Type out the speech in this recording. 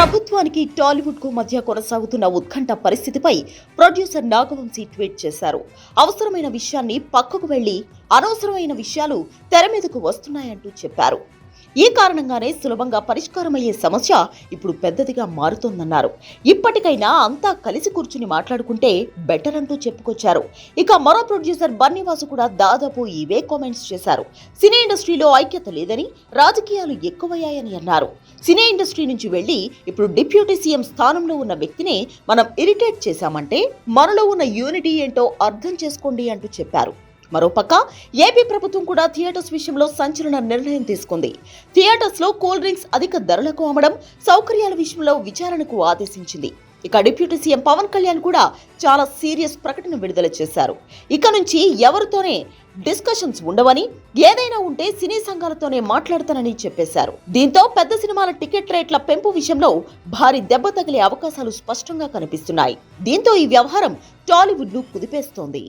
ప్రభుత్వానికి టాలీవుడ్కు మధ్య కొనసాగుతున్న ఉత్కంఠ పరిస్థితిపై ప్రొడ్యూసర్ నాగవంశీ ట్వీట్ చేశారు. అవసరమైన విషయాన్ని పక్కకు వెళ్ళి అనవసరమైన విషయాలు తెర మీదకు వస్తున్నాయంటూ చెప్పారు. ఈ కారణంగానే సులభంగా పరిష్కారమయ్యే సమస్య ఇప్పుడు పెద్దదిగా మారుతోందన్నారు. ఇప్పటికైనా అంతా కలిసి కూర్చుని మాట్లాడుకుంటే బెటర్ అంటూ చెప్పుకొచ్చారు. ఇక మరో ప్రొడ్యూసర్ బన్నివాసు కూడా దాదాపు ఇవే కామెంట్స్ చేశారు. సినీ ఇండస్ట్రీలో ఐక్యత లేదని రాజకీయాలు ఎక్కువయ్యాయని అన్నారు. సినీ ఇండస్ట్రీ నుంచి వెళ్ళి ఇప్పుడు డిప్యూటీ సీఎం స్థానంలో ఉన్న వ్యక్తిని మనం ఇరిటేట్ చేశామంటే మనలో ఉన్న యూనిటీ ఏంటో అర్థం చేసుకోండి అంటూ చెప్పారు. మరోపక్క ఏపీ ప్రభుత్వం కూడా థియేటర్స్ విషయంలో సంచలన నిర్ణయం తీసుకుంది. థియేటర్స్లో కూల్ డ్రింక్స్ అధిక ధరలకు అమ్మడం సౌకర్యాల విషయంలో విచారణకు ఆదేశించింది. ఇక డిప్యూటీ సీఎం పవన్ కళ్యాణ్ కూడా చాలా సీరియస్ ప్రకటన విడుదల చేశారు. ఇక నుంచి ఎవరితోనే డిస్కషన్స్ ఉండవని ఏదైనా ఉంటే సినీ సంఘాలతోనే మాట్లాడతానని చెప్పేశారు. దీంతో పెద్ద సినిమాల టికెట్ రేట్ల పెంపు విషయంలో భారీ దెబ్బ తగిలే అవకాశాలు స్పష్టంగా కనిపిస్తున్నాయి. దీంతో ఈ వ్యవహారం టాలీవుడ్ను కుదిపేస్తోంది.